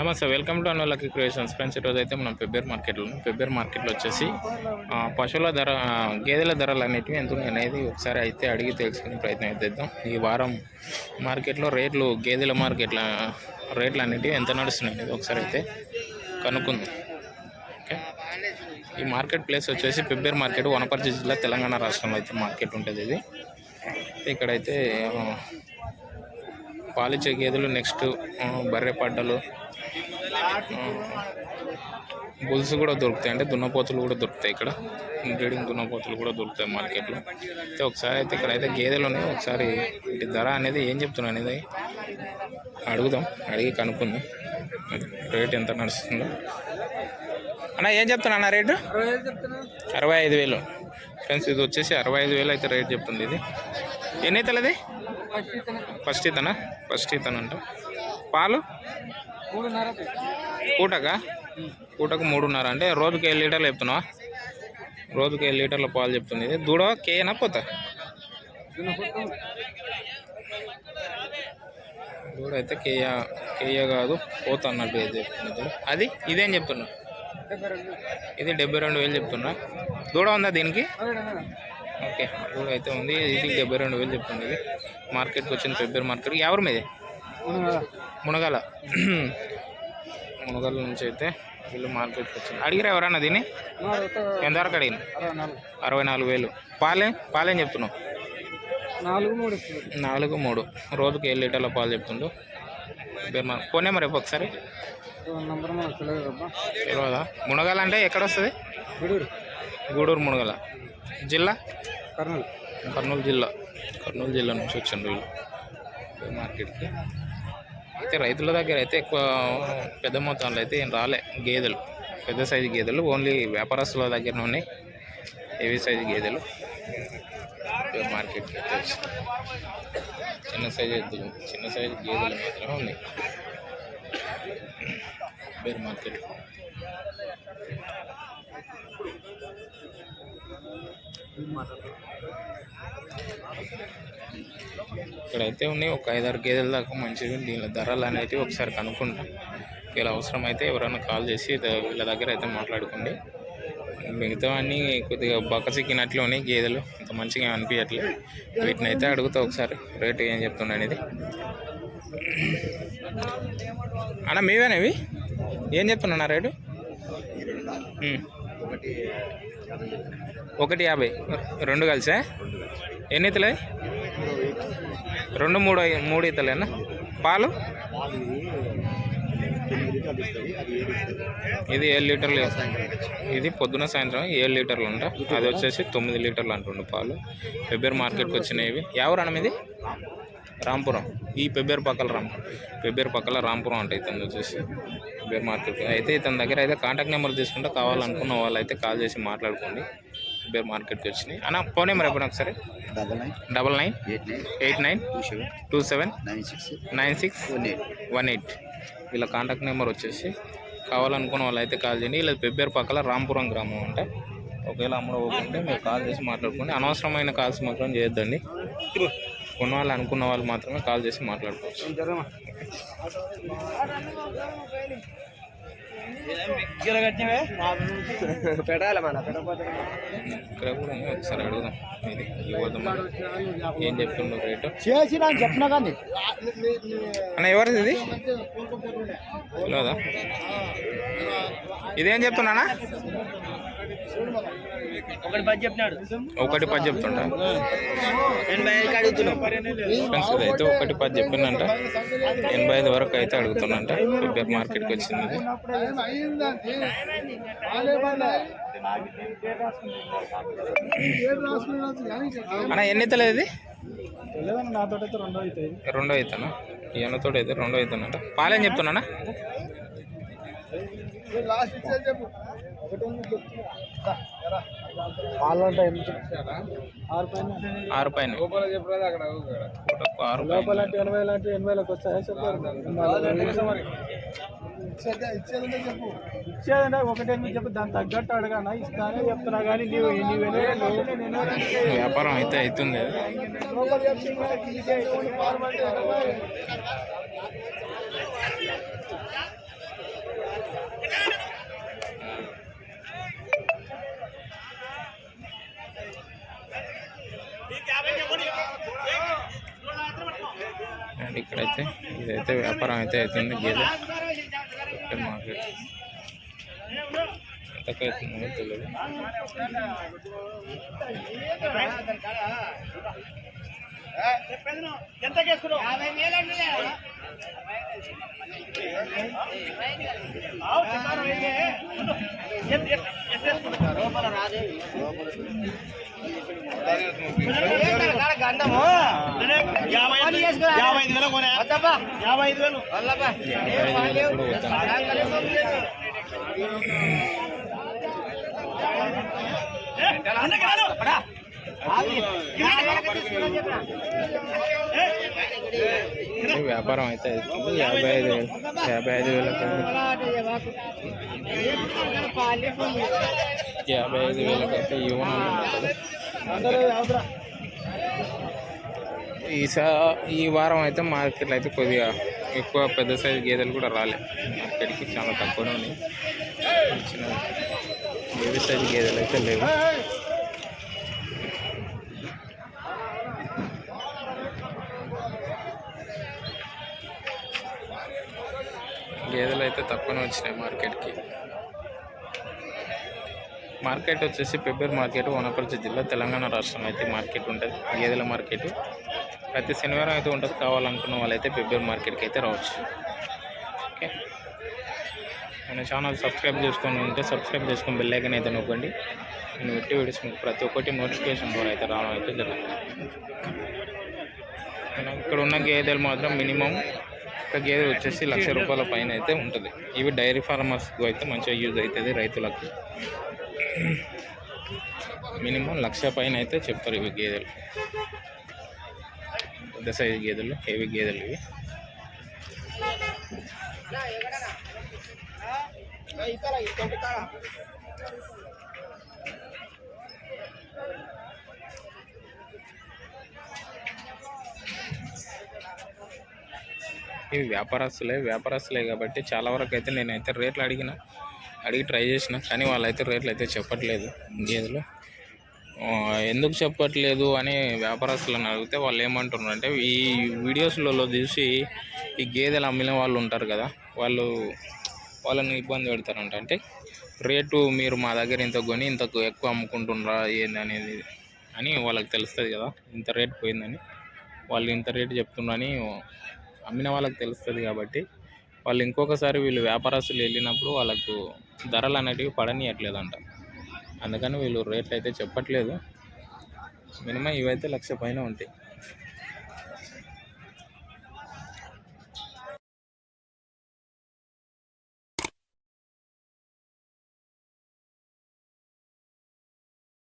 నమస్తే welcome to Anulaki creations friends ఈరోజు అయితే మనం పెబ్బేర్ మార్కెట్లో ఉన్నాం. పెబ్బేర్ మార్కెట్లో వచ్చేసి పశువుల ధర గేదెల ధరలు అనేటివి ఎంత ఉన్నాయి అనేది ఒకసారి అయితే అడిగి తెలుసుకునే ప్రయత్నం అయితే చేద్దాం. ఈ వారం మార్కెట్లో రేట్లు గేదెల మార్కెట్ల రేట్లు అనేటివి ఎంత నడుస్తున్నాయి అనేది ఒకసారి అయితే కనుక్కుందాం. ఓకే? ఈ మార్కెట్ ప్లేస్ వచ్చేసి పెబ్బేర్ మార్కెట్ వనపర్తి జిల్లా తెలంగాణ రాష్ట్రంలో అయితే మార్కెట్ ఉంటుంది ఇది. ఇక్కడైతే పాలిచ్చే గేదెలు నెక్స్ట్ బర్రె పడ్డలు బుల్స్ కూడా దొరుకుతాయి. అంటే దున్నపోతులు కూడా దొరుకుతాయి ఇక్కడ. బ్రీడింగ్ దున్నపోతులు కూడా దొరుకుతాయి మార్కెట్లో. అయితే ఒకసారి అయితే ఇక్కడ అయితే గేదెలు ఉన్నాయి. ఒకసారి వీటి ధర అనేది ఏం చెప్తున్నా అనేది అడుగుదాం. అడిగి కనుక్కుందాం. రేట్ ఎంత నడుస్తుందో. అన్న ఏం చెప్తున్నా అన్న రేటు? అరవై ఐదు వేలు. ఫ్రెండ్స్ ఇది వచ్చేసి అరవై ఐదు వేలు అయితే రేట్ చెప్తుంది ఇది. ఎన్ని అవుతుంది ఫస్ట్ ఇతనా ఫస్ట్ ఇతను అంట పాలు? పూటకా పూటకు మూడున్నర. అంటే రోజుకి ఏడు లీటర్లు చెప్తున్నావా? రోజుకి ఏడు లీటర్ల పాలు చెప్తుంది ఇది. దూడ కేనా? పోతా? దూడ అయితే కేయ కేయ కాదు పోతా అన్నట్టు చెప్తుంది అది? ఇదేం చెప్తున్నా. ఇది డెబ్బై రెండు వేలు చెప్తున్నా. దూడ ఉందా దీనికి? ఓకే. దూడ అయితే ఉంది. ఇది డెబ్బై రెండు వేలు చెప్తుంది ఇది. మార్కెట్కి వచ్చింది ఫిబ్రవరి మార్కెట్ ఎవరి మీదే? మునగాల. మునగాల నుంచి అయితే వీళ్ళు మార్కెట్కి వచ్చింది అడిగిరా ఎవరన్నా దీన్ని? ఎంతవరకు అడిగిన అరవై నాలుగు వేలు. పాలే పాలేం చెప్తున్నావు? నాలుగు మూడు నాలుగు మూడు. రోజుకి ఏడు లీటర్ల పాలు చెప్తుండు. ఫోన్ నెంబర్ చెప్పు ఒకసారి. తెలియదు మునగాల అంటే ఎక్కడ వస్తుంది? విడూరు గూడూరు మునగల జిల్లా? కర్నూలు. కర్నూలు జిల్లా. కర్నూలు జిల్లా నుంచి వచ్చిండ్రు వీళ్ళు. మార్కెట్కి. అయితే రైతుల దగ్గర అయితే ఎక్కువ పెద్ద మొత్తంలో అయితే ఏం రాలే. గేదెలు పెద్ద సైజు గేదెలు ఓన్లీ వ్యాపారస్తుల దగ్గర ఉన్నాయి హెవీ సైజు గేదెలు. ఈ మార్కెట్కి చిన్న సైజు ఎద్దులు చిన్న సైజు గేదెలు మాత్రమే ఉన్నాయి. బేర్ మార్కెట్. ఇక్కడైతే ఉన్నాయి. ఒక ఐదారు గేదెల దాకా మంచివి దీని ధరలు అనేటివి ఒకసారి కనుక్కుంటాం. ఇలా అవసరం అయితే ఎవరైనా కాల్ చేసి వీళ్ళ దగ్గర అయితే మాట్లాడుకోండి. మిగతావన్నీ కొద్దిగా బక్కసిక్కినట్లు ఉన్నాయి గేదెలు. అంత మంచిగా అనిపించట్లేదు. వీటిని అయితే అడుగుతా ఒకసారి. రేటు ఏం చెప్తున్నా అనేది. అన్న మీవేనేవి ఏం చెప్తున్నా రేటు. ఒకటి యాభై. రెండు కలిసా? ఎన్ని ఇతలే రెండు మూడు మూడు ఇతలేనా? పాలు? ఇది ఏడు లీటర్లు ఇది పొద్దున సాయంత్రం ఏడు లీటర్లు ఉంటా అది వచ్చేసి తొమ్మిది లీటర్లు అంటుండు పాలు. పెబ్బేరు మార్కెట్కి వచ్చినవి. ఎవరు అన్నం ఇది? రాంపురం. ఈ పెబ్బేరు పక్కల రామ్ పెబ్బేరు పక్కల రాంపురం అంటే ఇతను వచ్చేసి పెబ్బేరు మార్కెట్. అయితే ఇతని దగ్గర అయితే కాంటాక్ట్ నెంబర్ తీసుకుంటే కావాలనుకున్న వాళ్ళు అయితే కాల్ చేసి మాట్లాడుకోండి. పెబ్బేరు మార్కెట్కి వచ్చినాయి. అన్న ఫోన్ నెంబర్ ఎప్పుడు ఒకసారి. Double nine double nine eight nine eight nine two seven two seven nine six nine six one eight one eight. వీళ్ళ కాంటాక్ట్ నెంబర్ వచ్చేసి కావాలనుకున్న వాళ్ళు అయితే కాల్ చేయండి. ఇలా పెబ్బేరు పక్కల రాంపురం గ్రామం అంటే ఒకవేళ అమ్మడపోకుంటే మీరు కాల్ చేసి మాట్లాడుకోండి. అనవసరమైన కాల్స్ మాత్రం చేయొద్దండి. వాళ్ళు అనుకున్న వాళ్ళు మాత్రమే కాల్ చేసి మాట్లాడుకోవచ్చు. పెట్టాలి మన పెట్టకపోతే ఇక్కడ కూడా ఉంది. ఒకసారి అడుగుదాం. ఇది ఇవ్వద్దాం మరి. ఏం చెప్తుండ్రు రేటు. చేసి నాకు చెప్పినా కానీ. అన్న ఎవరిది ఇది? లేదా ఇదేం చెప్తున్నానా ఒకటి పది చెప్పినాడు. ఒకటి పది చెప్తుంటా ఎనభై అడుగుతున్నాం. ఫ్రెండ్స్ ఇదైతే ఒకటి పది చెప్పిందంట ఎనభై ఐదు వరకు అయితే అడుగుతున్నంట. ఫిబ్రవరి మార్కెట్కి వచ్చింది. అన్న ఎన్ని అవుతలేదు ఇది? నాతో అయితే. రెండో అవుతానా ఈ అన్నతోటి అయితే రెండో అవుతానంట పాలేం చెప్తున్నానా? వాళ్ళంటే ఎన్ని చెప్తారా ఆరు పైన ఆరు పైన లోపల ఎనభై లాంటి ఎనభైలకు వస్తాయా చెప్పారు ఇచ్చేదంటే ఒకటే మీకు చెప్పు దాని తగ్గట్టు అడగానా ఇస్తానే చెప్తున్నా కానీ నీవు వ్యాపారం అయితే అవుతుంది ఇక్కడైతే ఇదైతే వ్యాపారం అయితే అవుతుంది గేదె ఇక్కడ మార్కెట్ ఎంతకు అవుతుందో తెలియదు యాభై ఐదు వేలు కొనే యాభై ఐదు వేలు యాభై ఐదు వేలు వ్యాపారం అయితే యాభై ఐదు వేలు యాభై ఐదు వేల యాభై ఐదు వేలకైతే యువనాలు అందరూ ఈసా ఈ వారం అయితే మార్కెట్లో అయితే కొద్దిగా ఎక్కువ పెద్ద సైజు గేదెలు కూడా రాలే. మార్కెట్కి చాలా తక్కువనే ఉన్నాయి. చిన్న బేబీ సైజు గేదెలు అయితే లేవు. గేదెలు అయితే తక్కువనే వచ్చినాయి మార్కెట్కి. మార్కెట్ వచ్చేసి పెబ్బేరు మార్కెట్ వనపర్తి జిల్లా తెలంగాణ రాష్ట్రం అయితే మార్కెట్ ఉంటుంది. గేదెల మార్కెట్. ప్రతి శనివారం అయితే ఉంటుంది. కావాలనుకున్న వాళ్ళైతే పెబ్బేరు మార్కెట్కి అయితే రావచ్చు. ఓకే. మన ఛానల్ సబ్స్క్రైబ్ చేసుకొని ఉంటే సబ్స్క్రైబ్ చేసుకొని బెల్ ఐకన్ అయితే నొక్కండి. నేను పెట్టి వీడియోస్ మీకు ప్రతి ఒక్కటి నోటిఫికేషన్ ద్వారా అయితే రావడం అయితే జరుగుతుంది. ఇక్కడ ఉన్న గేదెలు మాత్రం మినిమం ఒక గేదె వచ్చేసి లక్ష రూపాయల పైన అయితే ఉంటుంది. ఇవి డైరీ ఫార్మర్స్కి అయితే మంచిగా యూజ్ అవుతుంది రైతులకు. మినిమం లక్ష పైన అయితే చెప్తారు ఇవి గేదెలు. పెద్ద సైజు గేదెలు హెవీ గేదెలు ఇవి. ఇవి వ్యాపారస్తులే వ్యాపారస్తులే కాబట్టి చాలా వరకు అయితే నేనైతే రేట్లు అడిగిన అడిగి ట్రై చేసిన కానీ వాళ్ళైతే రేట్లు అయితే చెప్పట్లేదు గేదెలు. ఎందుకు చెప్పట్లేదు అని వ్యాపారస్తులను అడిగితే వాళ్ళు ఏమంటున్నారు అంటే ఈ వీడియోస్లలో చూసి ఈ గేదెలు అమ్మిన వాళ్ళు ఉంటారు కదా వాళ్ళు వాళ్ళని ఇబ్బంది పెడతారంట. అంటే రేటు మీరు మా దగ్గర ఇంత కొని ఇంతకు ఎక్కువ అమ్ముకుంటున్నారా ఏంది అనేది అని వాళ్ళకి తెలుస్తుంది కదా ఇంత రేట్ పోయిందని. వాళ్ళు ఇంత రేటు చెప్తున్నారని అమ్మిన వాళ్ళకి తెలుస్తుంది కాబట్టి వాళ్ళు ఇంకొకసారి వీళ్ళు వ్యాపారస్తులు వెళ్ళినప్పుడు వాళ్ళకు ధరలు అనేటివి పడనీయట్లేదంట. అందుకని వీళ్ళు రేట్లు అయితే చెప్పట్లేదు. మినిమం ఇవైతే లక్ష పైన ఉంటాయి.